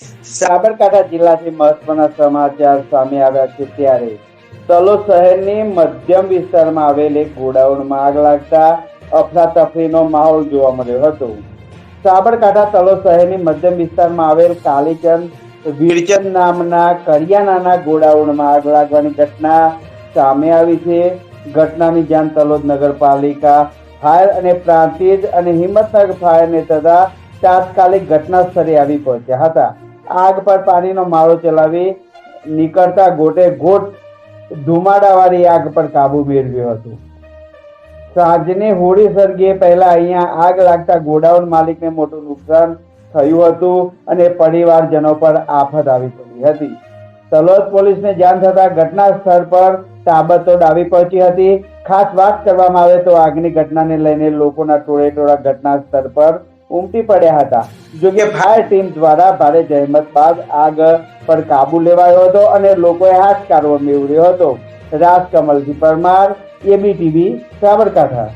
સાબરકાંઠા જિલ્લાથી મહત્વના સમાચાર સામે આવ્યા છે ત્યારે તલો શહેરની મધ્યમ વિસ્તારમાં આવેલી ગોડાઉનમાં આગ લાગતા અફરાતફરીનો માહોલ જોવા મળ્યો હતો. સાબરકાંઠા તલો શહેરની મધ્યમ વિસ્તારમાં આવેલ કાલીચંદ વીરચંદ નામના કરિયાણાના ગોડાઉનમાં આગ લાગવાની ઘટના સામે આવી છે. ઘટનાની જાણ તલોદ નગરપાલિકા, ફાયર અને પ્રાંતિજ અને હિંમતનગર ફાયરને તથા તાત્કાલિક ઘટના સ્થળે આવી પહોંચ્યા હતા. આગ પર પાણીનો માળો ચલાવી નીકળતા ગોટે ગોટ ધુમાડાવાળી આગ પર કાબુ મેળવ્યો હતો. સાંજની હોળી સળગીએ પહેલા અહીંયા આગ લાગતા ગોડાઉન માલિકને મોટું નુકસાન થયું હતું અને પરિવારજનો પર આફત આવી પડી હતી. તલોદ પોલીસને જાણ થતા ઘટના સ્થળ પર તાબતો આવી પહોંચી હતી. ખાસ વાત કરવામાં આવે તો આગની ઘટનાને લઈને લોકોના ટોળે ટોળા ઘટના સ્થળ પર ઉમટી પડ્યા હતા. જોકે ફાયર ટીમ દ્વારા ભારે જહેમત બાદ આગ પર કાબુ લેવાયો હતો અને લોકોએ હાશકારો મેળવ્યો હતો. રાજ કમલજી પરમાર એબીટીવી સાબરકાંઠા.